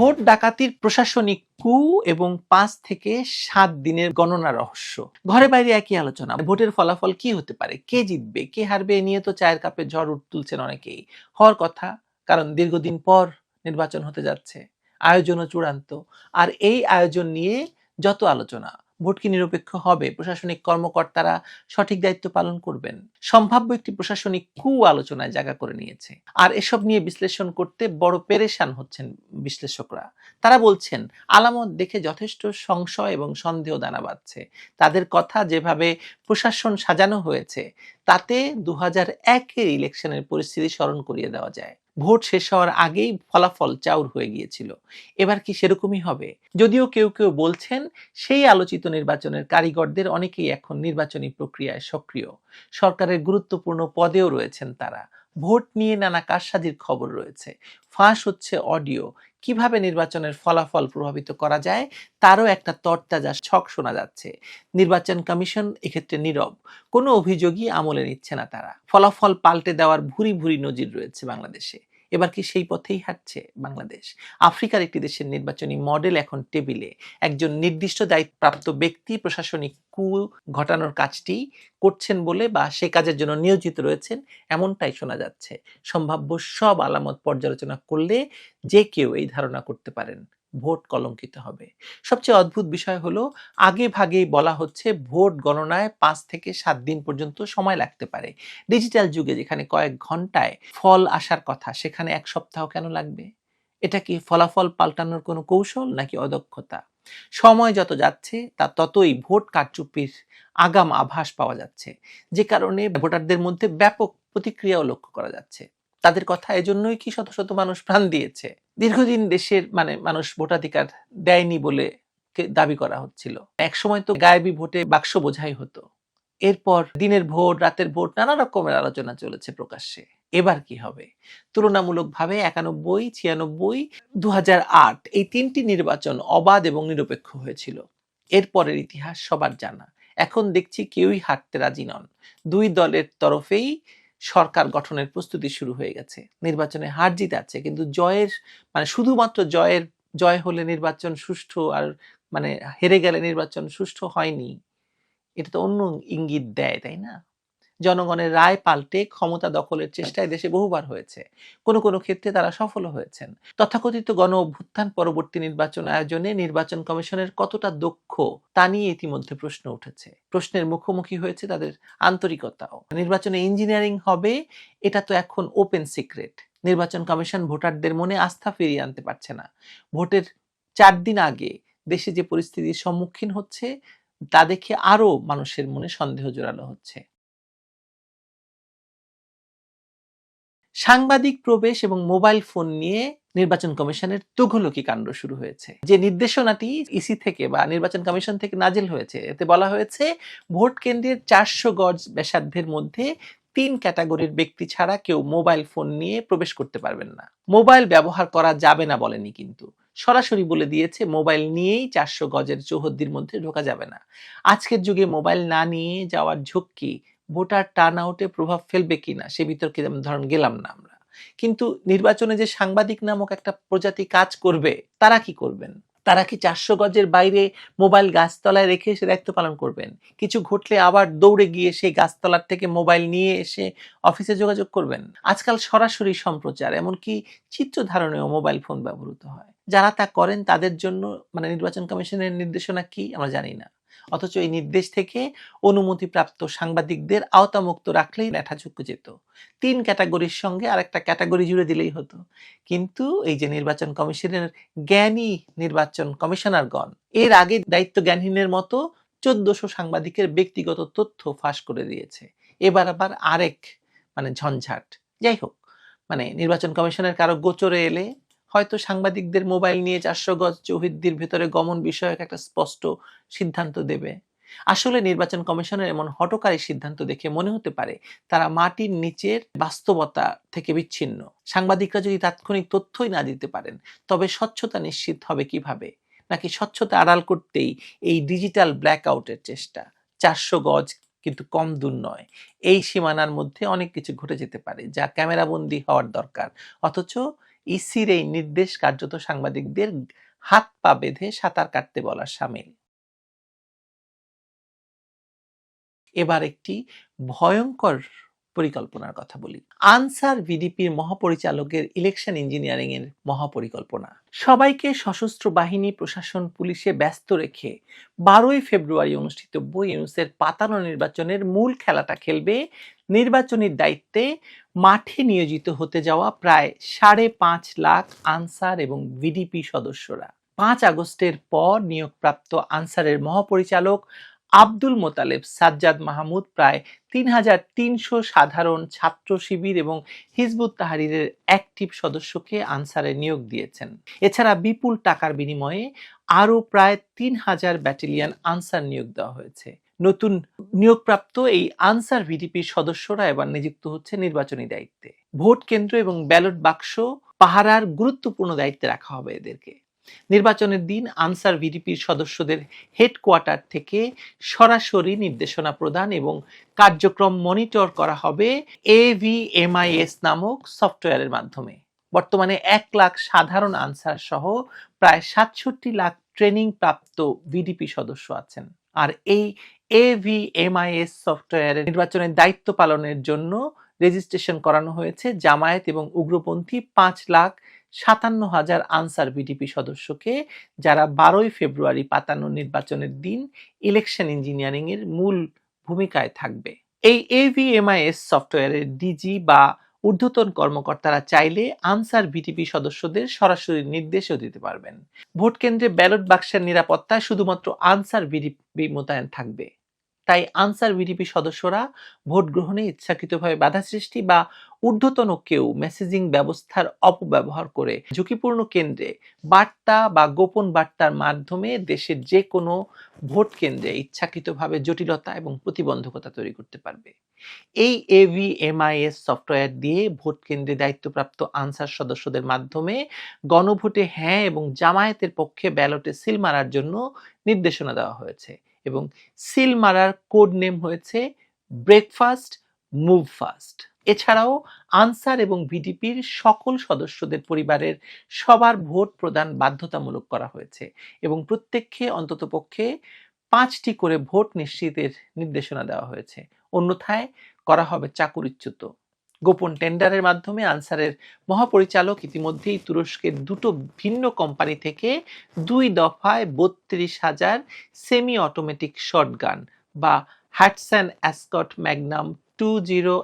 Vote ডাকাতির প্রশাসনিক কু এবং পাঁচ থেকে সাত দিনের গণনা রহস্য। ঘরে বাইরে একই আলোচনা। ভোটের ফলাফল কি হতে পারে? কে জিতবে? কে হারবে? নিয়ে তো চায়ের কাপে ঝড় উঠ তুলছেন অনেকেই। হওয়ার কথা, কারণ দীর্ঘদিন পর নির্বাচন হতে যাচ্ছে। আয়োজনও চূড়ান্ত। আর এই আয়োজন নিয়ে যত আলোচনা ভোট কি নিরপেক্ষ হবে, প্রশাসনিক কর্মকর্তারা সঠিক দায়িত্ব পালন করবেন। সম্ভাব্য একটি প্রশাসনিক কু আলোচনায় জায়গা করে নিয়েছে। আর এসব নিয়ে বিশ্লেষণ করতে বড় পেরেশান হচ্ছেন বিশ্লেষকরা। তারা বলছেন, আলামত দেখে যথেষ্ট সংশয় এবং সন্দেহ দানা বাঁধছে। তাদের কথা যেভাবে প্রশাসন সাজানো হয়েছে তাতে দু হাজার একের ইলেকশনের পরিস্থিতি স্মরণ করিয়ে দেওয়া যায়। ভোট শেষ হওয়ার আগেই ফলাফল চাউর হয়ে গিয়েছিল। এবার কি সেরকমই হবে? যদিও কেউ কেউ বলছেন, সেই আলোচিত নির্বাচনের কারিগরদের অনেকেই এখন নির্বাচনী প্রক্রিয়ায় সক্রিয়। সরকারের গুরুত্বপূর্ণ পদেও রয়েছেন তারা। ভোট নিয়ে নানা কারসাজির খবর রয়েছে। ফাঁস হচ্ছে অডিও। কীভাবে নির্বাচনের ফলাফল প্রভাবিত করা যায়, তারও একটা তরতাজা ছক শোনা যাচ্ছে। নির্বাচন কমিশন এক্ষেত্রে নীরব। কোনো অভিযোগই আমলে নিচ্ছে না তারা। ফলাফল পাল্টে দেওয়ার ভুরি ভুরি নজির রয়েছে বাংলাদেশে। এবার কি সেই পথেই হাঁটছে বাংলাদেশ? আফ্রিকার একটি দেশের নির্বাচনী মডেল এখন টেবিলে। একজন নির্দিষ্ট দায়িত্বপ্রাপ্ত ব্যক্তি প্রশাসনিক কু ঘটানোর কাজটি করছেন বলে বা সে কাজের জন্য নিয়োজিত রয়েছেন এমনটাই শোনা যাচ্ছে। সম্ভাব্য সব আলামত পর্যালোচনা করলে যে কেউ এই ধারণা করতে পারেন। ভোট কলঙ্কিত হবে। সবচেয়ে অদ্ভুত বিষয় হলো, আগে ভাগেই বলা হচ্ছে ভোট গণনায় পাঁচ থেকে সাত দিন পর্যন্ত সময় লাগতে পারে। ডিজিটাল যুগে যেখানে কয়েক ঘন্টায় ফল আসার কথা, সেখানে এক সপ্তাহ কেন লাগবে? এটা কি ফলাফল পাল্টানোর কোনো কৌশল নাকি অদক্ষতা? সময় যত যাচ্ছে, তা ততই ভোট কারচুপির আগাম আভাস পাওয়া যাচ্ছে। যে কারণে ভোটারদের মধ্যে ব্যাপক প্রতিক্রিয়াও লক্ষ্য করা যাচ্ছে। তাদের কথা এজন্যই কি শত শত মানুষ প্রাণ দিয়েছে? দীর্ঘদিন দেশের মানে মানুষ ভোটাধিকার দেয়নি বলে দাবি করা হচ্ছিল। একসময় তো গায়েবী ভোটে বাক্স বোঝাই হতো। এরপর দিনের ভোট, রাতের ভোট নানা রকমের আলোচনা চলেছে প্রকাশ্যে। এবার কি হবে? তুলনামূলকভাবে একানব্বই, ছিয়ানব্বই দু এই তিনটি নির্বাচন অবাধ এবং নিরপেক্ষ হয়েছিল। এরপরের ইতিহাস সবার জানা। এখন দেখছি কেউই হাঁটতে রাজি নন। দুই দলের তরফেই সরকার গঠনের প্রস্তুতি শুরু হয়ে গেছে। নির্বাচনে হার জিত আছে কিন্তু জয়ের মানে শুধুমাত্র জয়ের, জয় হলে নির্বাচন সুষ্ঠু আর মানে হেরে গেলে নির্বাচন সুষ্ঠু হয়নি। এটা তো অন্য ইঙ্গিত দেয়, তাই না? জনগণের রায় পাল্টে ক্ষমতা দখলের চেষ্টায় দেশে বহুবার হয়েছে। কোনো কোনো ক্ষেত্রে তারা সফল হয়েছেন। তথাকথিত গণ অভ্যুত্থান পরবর্তী নির্বাচন আয়োজনে নির্বাচন কমিশনের কতটা দক্ষ তা নিয়ে ইতিমধ্যে প্রশ্ন উঠেছে। প্রশ্নের মুখোমুখি হয়েছে তাদের আন্তরিকতাও। নির্বাচনে ইঞ্জিনিয়ারিং হবে এটা তো এখন ওপেন সিক্রেট। নির্বাচন কমিশন ভোটারদের মনে আস্থা ফিরিয়ে আনতে পারছে না। ভোটের চার দিন আগে দেশে যে পরিস্থিতির সম্মুখীন হচ্ছে তা দেখে আরও মানুষের মনে সন্দেহ জোরালো হচ্ছে। সাংবাদিক প্রবেশ এবং মোবাইল ফোন নিয়ে নির্বাচন কমিশনের তুঘলকি কাণ্ড শুরু হয়েছে। যে নির্দেশনাটি ইসি থেকে বা নির্বাচন কমিশন থেকে নাজিল হয়েছে, এতে বলা হয়েছে, ভোট কেন্দ্রের চারশো গজ ব্যাসার্ধের মধ্যে তিন ক্যাটাগরির ব্যক্তি ছাড়া কেউ মোবাইল ফোন নিয়ে প্রবেশ করতে পারবেন না। মোবাইল ব্যবহার করা যাবে না বলেনি কিন্তু। সরাসরি বলে দিয়েছে, মোবাইল নিয়েই চারশো গজের চৌহদ্দির মধ্যে ঢোকা যাবে না। আজকের যুগে মোবাইল না নিয়ে যাওয়ার ঝক্কি ভোটার টার্ন আউটে প্রভাব ফেলবে কিনা সে বিতর্কে ধরুন গেলাম না আমরা। কিন্তু নির্বাচনে যে সাংবাদিক নামক একটা প্রজাতি কাজ করবে, তারা কি করবেন? তারা কি চারশো গজের বাইরে মোবাইল গাছতলায় রেখে সে দায়িত্ব পালন করবেন? কিছু ঘটলে আবার দৌড়ে গিয়ে সেই গাছতলার থেকে মোবাইল নিয়ে এসে অফিসে যোগাযোগ করবেন? আজকাল সরাসরি সম্প্রচার, এমনকি চিত্র ধারণেও মোবাইল ফোন ব্যবহৃত হয়। যারা তা করেন তাদের জন্য মানে নির্বাচন কমিশনের নির্দেশনা কি আমরা জানি না। অথচ এই নির্দেশ থেকে অনুমতিপ্রাপ্ত সাংবাদিকদের আওতামুক্ত রাখলেই লেঠা চুকে যেত। তিন ক্যাটাগরির সঙ্গে আরেকটা ক্যাটাগরি জুড়ে দিলেই হতো। কিন্তু এই যে নির্বাচন কমিশনের জ্ঞানী নির্বাচন কমিশনারগণ, এর আগে দায়িত্ব জ্ঞানহীনের মতো চোদ্দশো সাংবাদিকের ব্যক্তিগত তথ্য ফাঁস করে দিয়েছে। এবার আবার আরেক মানে ঝঞ্ঝাট। যাই হোক মানে নির্বাচন কমিশনের কারও গোচরে এলে হয়তো সাংবাদিকদের মোবাইল নিয়ে চারশো গজ চৌহিদ্দির ভেতরে গমন বিষয়ক একটা স্পষ্ট সিদ্ধান্ত দেবে। আসলে নির্বাচন কমিশনের এমন হটকারী সিদ্ধান্ত দেখে মনে হতে পারে তারা মাটির নিচের বাস্তবতা থেকে বিচ্ছিন্ন। সাংবাদিকরা যদি তাৎক্ষণিক তথ্যই না দিতে পারেন, তবে স্বচ্ছতা নিশ্চিত হবে কীভাবে? নাকি স্বচ্ছতা আড়াল করতেই এই ডিজিটাল ব্ল্যাক আউটের চেষ্টা? চারশো গজ কিন্তু কম দূর নয়। এই সীমানার মধ্যে অনেক কিছু ঘটে যেতে পারে, যা ক্যামেরাবন্দি হওয়ার দরকার। অথচ ইসির এই নির্দেশ কার্যত সাংবাদিকদের হাত পা বেঁধে সাঁতার কাটতে বলার সামিল। এবার একটি ভয়ঙ্কর পরিকল্পনার কথা বলি। আনসার ভিডিপির মহাপরিচালকের ইলেকশন ইঞ্জিনিয়ারিং এর মহাপরিকল্পনা। সবাইকে সশস্ত্র বাহিনী, প্রশাসন, পুলিশে ব্যস্ত রেখে বারোই ফেব্রুয়ারি অনুষ্ঠিত ইউনুসের পাতানো নির্বাচনের মূল খেলাটা খেলবে। নির্বাচনের দায়িত্বে মাঠে নিয়োজিত হতে যাওয়া প্রায় সাড়ে পাঁচ লাখ আনসার এবং ভিডিপি সদস্যরা। পাঁচ আগস্টের পর নিয়োগপ্রাপ্ত আনসারের মহাপরিচালক আব্দুল মোতালেব, সাজ্জাদ মাহমুদ প্রায় তিন হাজার তিনশো সাধারণ ছাত্র শিবির এবং হিজবুত তাহারিরের অ্যাক্টিভ সদস্যকে আনসারে নিয়োগ দিয়েছেন। এছাড়া বিপুল টাকার বিনিময়ে আরও প্রায় তিন হাজার ব্যাটালিয়ান আনসার নিয়োগ দেওয়া হয়েছে। নতুন নিয়োগপ্রাপ্ত এই আনসার ভিডিপির সদস্যরা এবার নিযুক্ত হচ্ছে নির্বাচনী দায়িত্বে। ভোট কেন্দ্র এবং ব্যালট বাক্স পাহারার গুরুত্বপূর্ণ দায়িত্বে রাখা হবে এদেরকে। নির্বাচনের দিন আনসার ভিডিপির সদস্যদের হেডকোয়ার্টার থেকে সরাসরি নির্দেশনা প্রদান এবং কার্যক্রম মনিটর করা হবে এভিএমআইএস নামক সফটওয়্যারের মাধ্যমে। বর্তমানে এক লাখ সাধারণ আনসার সহ প্রায় সাতষট্টি লাখ ট্রেনিং প্রাপ্ত ভিডিপি সদস্য আছেন। আর এই এভিএমআইএস সফটওয়্যারের নির্বাচনের দায়িত্ব পালনের জন্য রেজিস্ট্রেশন করানো হয়েছে জামায়াত এবং উগ্রপন্থী পাঁচ লাখ সাতান্ন হাজার আনসার বিডিপি সদস্যকে যারা বারোই ফেব্রুয়ারি পাতানো নির্বাচনের দিন ইলেকশন ইঞ্জিনিয়ারিং এর মূল ভূমিকায় থাকবে। এই এভিএমআইএস সফটওয়্যারের ডিজি বা ঊর্ধ্বতন কর্মকর্তারা চাইলে আনসার বিটিপি সদস্যদের সরাসরি নির্দেশও দিতে পারবেন। ভোট কেন্দ্রে ব্যালট বাক্সের নিরাপত্তায় শুধুমাত্র আনসার বিডিপি মোতায়েন থাকবে। তাই আনসার বিডিপি সদস্যরা ভোট গ্রহণে ইচ্ছাকৃতভাবে বাধা সৃষ্টি বা ঊর্ধ্বতন কেউ মেসেজিং ব্যবস্থার অপব্যবহার করে ঝুঁকিপূর্ণ কেন্দ্রে বার্তা বা গোপন বার্তার মাধ্যমে দেশের যে কোনো ভোট কেন্দ্রে ইচ্ছাকৃতভাবে জটিলতা এবং প্রতিবন্ধকতা তৈরি করতে পারবে। এই এভিএমআইএস সফটওয়্যার দিয়ে ভোট কেন্দ্রে দায়িত্বপ্রাপ্ত আনসার সদস্যদের মাধ্যমে গণভোটে হ্যাঁ এবং জামায়াতের পক্ষে ব্যালটে সিল মারার জন্য নির্দেশনা দেওয়া হয়েছে এবং সিল মারার কোড নেম হয়েছে ব্রেকফাস্ট মুভ ফাস্ট এছাড়াও আনসার এবং ভিডিপির সকল সদস্যদের পরিবারের সবার ভোট প্রদান বাধ্যতামূলক করা হয়েছে এবং প্রত্যেককে অন্ততপক্ষে পাঁচটি করে ভোট নিশ্চিতের নির্দেশনা দেওয়া হয়েছে। অন্যথায় করা হবে চাকুরিচ্যুত। গোপন টেন্ডারের মাধ্যমে আনসারের মহাপরিচালক ইতিমধ্যেই তুরস্কের দুটো ভিন্ন কোম্পানি থেকে দুই দফায় বত্রিশ হাজার সেমি অটোমেটিক শটগান বা Hatsan Escort Magnum two zero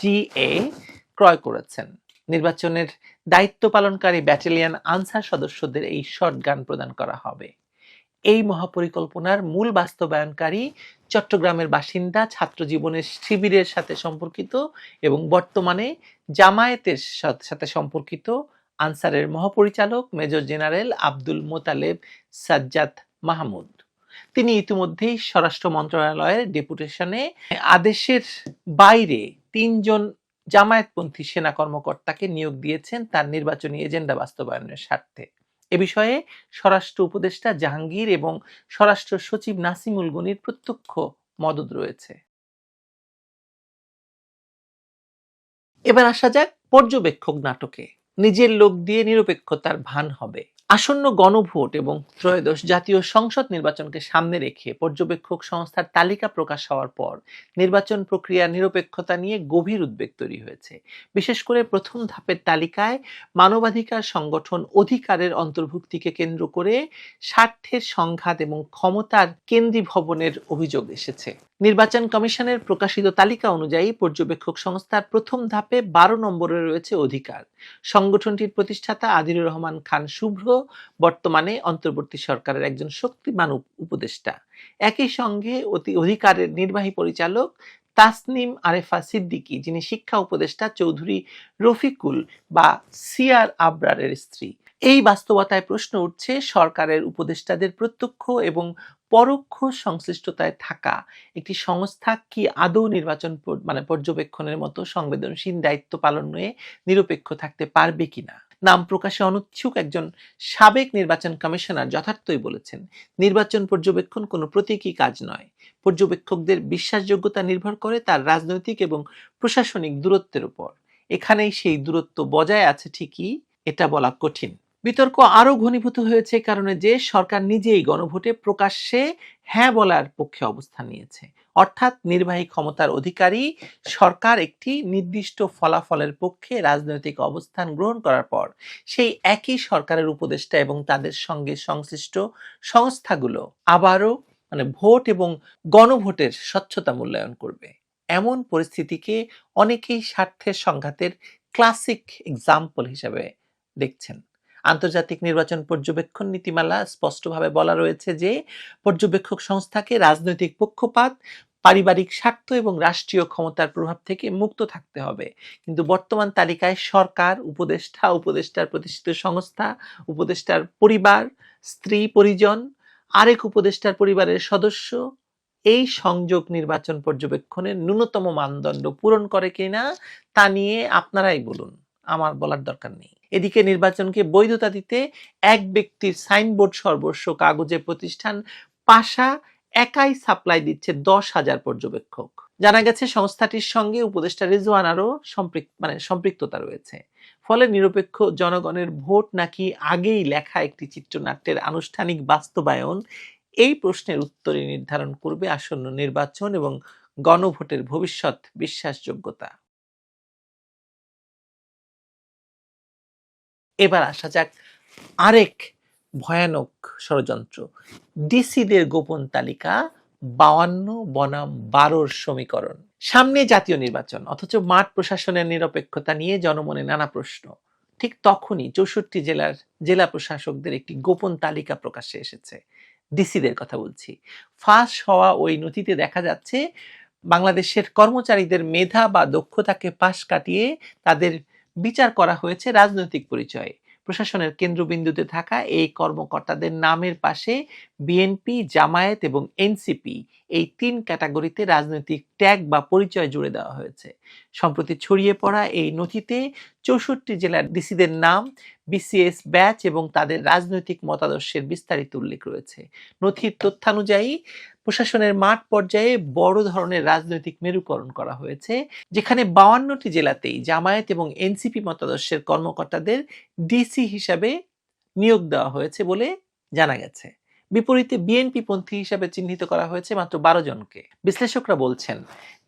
GA ক্রয় করেছেন। নির্বাচনের দায়িত্ব পালনকারী ব্যাটালিয়ান আনসার সদস্যদের এই শটগান প্রদান করা হবে। এই মহাপরিকল্পনার মূল বাস্তবায়নকারী চট্টগ্রামের বাসিন্দা ছাত্র জীবনের শিবিরের সাথে সম্পর্কিত এবং বর্তমানে জামায়াতের সাথে সম্পর্কিত আনসারের মহাপরিচালক মেজর জেনারেল আব্দুল মোতালেব সাজ্জাদ মাহমুদ। তিনি ইতিমধ্যেই স্বরাষ্ট্র মন্ত্রণালয়ের ডেপুটেশনে আদেশের বাইরে তিনজন জামায়াতপন্থী সেনা কর্মকর্তাকে নিয়োগ দিয়েছেন তার নির্বাচনী এজেন্ডা বাস্তবায়নের স্বার্থে। এ বিষয়ে স্বরাষ্ট্র উপদেষ্টা জাহাঙ্গীর এবং স্বরাষ্ট্র সচিব নাসিমুল গনির প্রত্যক্ষ মদত রয়েছে। এবার আসা যাক পর্যবেক্ষক নাটকে। নিজের লোক দিয়ে নিরপেক্ষতার ভান হবে। আসন্ন গণভোট এবং ত্রয়োদশ জাতীয় সংসদ নির্বাচনকে সামনে রেখে পর্যবেক্ষক সংস্থার তালিকা প্রকাশ হওয়ার পর নির্বাচন প্রক্রিয়া নিরপেক্ষতা নিয়ে গভীর উদ্বেগ তৈরি হয়েছে। বিশেষ করে প্রথম ধাপের তালিকায় মানবাধিকার সংগঠন অধিকারের অন্তর্ভুক্তিকে কেন্দ্র করে স্বার্থের সংঘাত এবং ক্ষমতার কেন্দ্রীভবনের অভিযোগ এসেছে। নির্বাচন কমিশনের প্রকাশিত তালিকা অনুযায়ী পর্যবেক্ষক সংস্থার প্রথম ধাপে বারো নম্বরে রয়েছে অধিকার। সংগঠনটির প্রতিষ্ঠাতা আদিরুর রহমান খান শুভ্র, বর্তমানে অন্তর্বর্তী সরকারের একজন শক্তিমান উপদেষ্টা। একই সঙ্গে অতি অধিকারের নির্বাহী পরিচালক তাসনিম আরেফা সিদ্দিকী, যিনি শিক্ষা উপদেষ্টা চৌধুরী রফিকুল বা সিয়ার আবরারের স্ত্রী। এই বাস্তবতায় প্রশ্ন উঠছে, সরকারের উপদেষ্টাদের প্রত্যক্ষ এবং পরোক্ষ সংশ্লিষ্টতায় থাকা একটি সংস্থা কি আদৌ নির্বাচন মানে পর্যবেক্ষণের মতো সংবেদনশীল দায়িত্ব পালন পালনে নিরপেক্ষ থাকতে পারবে কিনা? নাম প্রকাশে অনুচ্ছুক একজন সাবেক নির্বাচন কমিশনার যথার্থই বলেছেন, নির্বাচন পর্যবেক্ষণ কোনো প্রতীকী কাজ নয়। পর্যবেক্ষকদের বিশ্বাসযোগ্যতা নির্ভর করে তার রাজনৈতিক এবং প্রশাসনিক দূরত্বের উপর। এখানেই সেই দূরত্ব বজায় আছে ঠিকই, এটা বলা কঠিন। বিতর্ক আরও ঘনীভূত হয়েছে কারণে যে সরকার নিজেই গণভোটে প্রকাশ্যে হ্যাঁ বলার পক্ষে অবস্থান নিয়েছে। অর্থাৎ নির্বাহী ক্ষমতার অধিকারী সরকার একটি নির্দিষ্ট ফলাফলের পক্ষে রাজনৈতিক অবস্থান গ্রহণ করার পর সেই একই সরকারের উপদেষ্টা এবং তাদের সঙ্গে সংশ্লিষ্ট সংস্থাগুলো আবারও মানে ভোট এবং গণভোটের স্বচ্ছতা মূল্যায়ন করবে। এমন পরিস্থিতিকে অনেকেই স্বার্থের সংঘাতের ক্লাসিক এক্সাম্পল হিসেবে দেখছেন। আন্তর্জাতিক নির্বাচন পর্যবেক্ষণ নীতিমালা স্পষ্টভাবে বলা রয়েছে যে পর্যবেক্ষক সংস্থাকে রাজনৈতিক পক্ষপাত, পারিবারিক স্বার্থ এবং রাষ্ট্রীয় ক্ষমতার প্রভাব থেকে মুক্ত থাকতে হবে। কিন্তু বর্তমান তালিকায় সরকার, উপদেষ্টা, উপদেষ্টার প্রতিষ্ঠিত সংস্থা, উপদেষ্টার পরিবার, স্ত্রী পরিজন, আরেক উপদেষ্টার পরিবারের সদস্য এই সংযোগ নির্বাচন পর্যবেক্ষণের ন্যূনতম মানদণ্ড পূরণ করে কিনা তা নিয়ে আপনারাই বলুন। আমার বলার দরকার নেই। এদিকে নির্বাচনকে বৈধতা দিতে এক ব্যক্তির সাইনবোর্ড সর্বস্ব কাগজে প্রতিষ্ঠান পাশা একাই সাপ্লাই দিচ্ছে দশ হাজার পর্যবেক্ষক। জানা গেছে, সংস্থাটির সঙ্গে উপদেষ্টা রিজওয়ানারও সম্পৃক্ত মানে সম্পৃক্ততা রয়েছে। ফলে নিরপেক্ষ জনগণের ভোট নাকি আগেই লেখা একটি চিত্রনাট্যের আনুষ্ঠানিক বাস্তবায়ন, এই প্রশ্নের উত্তরে নির্ধারণ করবে আসন্ন নির্বাচন এবং গণভোটের ভবিষ্যৎ বিশ্বাসযোগ্যতা। এবার আসা যাক আরেক ভয়ানক ষড়যন্ত্র। ডিসিদের গোপন তালিকা বাউান্ন বনাম বারোর সমীকরণ। সামনে জাতীয় নির্বাচন, অথচ মাঠ প্রশাসনের নিরপেক্ষতা নিয়ে জনমনে নানা প্রশ্ন। ঠিক তখনই চৌষট্টি জেলার জেলা প্রশাসকদের একটি গোপন তালিকা প্রকাশ্যে এসেছে। ডিসিদের কথা বলছি। ফাঁস হওয়া ওই নথিতে দেখা যাচ্ছে, বাংলাদেশের কর্মচারীদের মেধা বা দক্ষতাকে পাশ কাটিয়ে তাদের বিচার করা হয়েছে রাজনৈতিক পরিচয়ে। প্রশাসনের কেন্দ্রবিন্দুতে থাকা এই কর্মকর্তাদের নামের পাশে বিএনপি জামায়াত এবং এনসিপি এই তিন ক্যাটাগরিতে রাজনৈতিক ট্যাগ বা পরিচয় জুড়ে দেওয়া হয়েছে। সম্প্রতি ছড়িয়ে পড়া এই নথিতে চৌষট্টি জেলার ডিসিদের নাম বিসিএস ব্যাচ এবং তাদের রাজনৈতিক মতাদর্শের বিস্তারিত উল্লেখ রয়েছে। নথির তথ্যানুযায়ী প্রশাসনের মাঠ পর্যায়ে বড় ধরনের রাজনৈতিক মেরুকরণ করা হয়েছে, যেখানে বাউান্নটি জেলাতেই জামায়াত এবং এনসিপি মতাদর্শের কর্মকর্তাদের ডিসি হিসাবে নিয়োগ দেওয়া হয়েছে বলে জানা গেছে। বিপরীতে বিএনপি পন্থী হিসাবে চিহ্নিত করা হয়েছে মাত্র বারো জনকে। বিশ্লেষকরা বলছেন,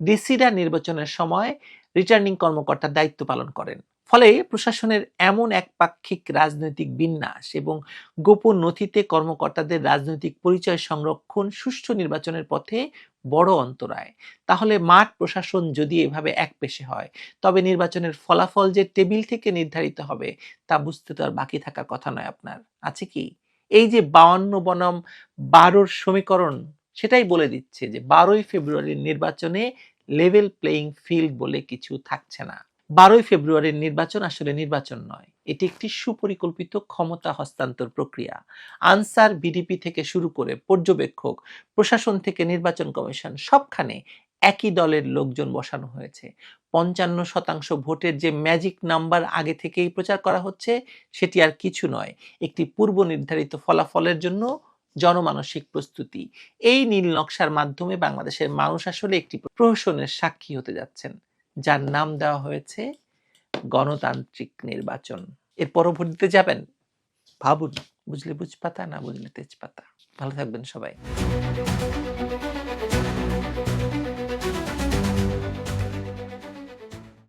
ডিসিরা নির্বাচনের সময় রিটার্নিং কর্মকর্তার দায়িত্ব পালন করেন। ফলে প্রশাসনের এমন একপাক্ষিক রাজনৈতিক বিন্যাস এবং গোপন নথিতে কর্মকর্তাদের রাজনৈতিক পরিচয় সংরক্ষণ সুষ্ঠু নির্বাচনের পথে বড় অন্তরায়। তাহলে মাঠ প্রশাসন যদি এভাবে এক পেশে হয়, তবে নির্বাচনের ফলাফল যে টেবিল থেকে নির্ধারিত হবে, তা বুঝতে তো আর বাকি থাকার কথা নয় আপনার। আছে কি? এই যে বাউন্ন বনাম বারোর সমীকরণ, সেটাই বলে দিচ্ছে যে বারোই ফেব্রুয়ারির নির্বাচনে লেভেল প্লেয়িং ফিল্ড বলে কিছু থাকছে না। বারোই ফেব্রুয়ারির নির্বাচন আসলে নির্বাচন নয়। এটি একটি সুপরিকল্পিত ক্ষমতা হস্তান্তর প্রক্রিয়া। আনসার, বিডিপি থেকে শুরু করে পর্যবেক্ষক, প্রশাসন থেকে নির্বাচন কমিশন সবখানে একই দলের লোকজন বসানো হয়েছে। পঞ্চান্ন শতাংশ ভোটের যে ম্যাজিক নাম্বার আগে থেকেই প্রচার করা হচ্ছে, সেটি আর কিছু নয়। একটি পূর্ব নির্ধারিত ফলাফলের জন্য জনমানসিক প্রস্তুতি। এই নীল নকশার মাধ্যমে বাংলাদেশের মানুষ আসলে একটি প্রহসনের সাক্ষী হতে যাচ্ছেন। যার নাম দেওয়া হয়েছে গণতান্ত্রিক নির্বাচন। এর পরবর্তীতে যাবেন? ভাবুন, বুঝলে বুঝপাতা না বুঝলে তেজপাতা। ভালো থাকবেন সবাই।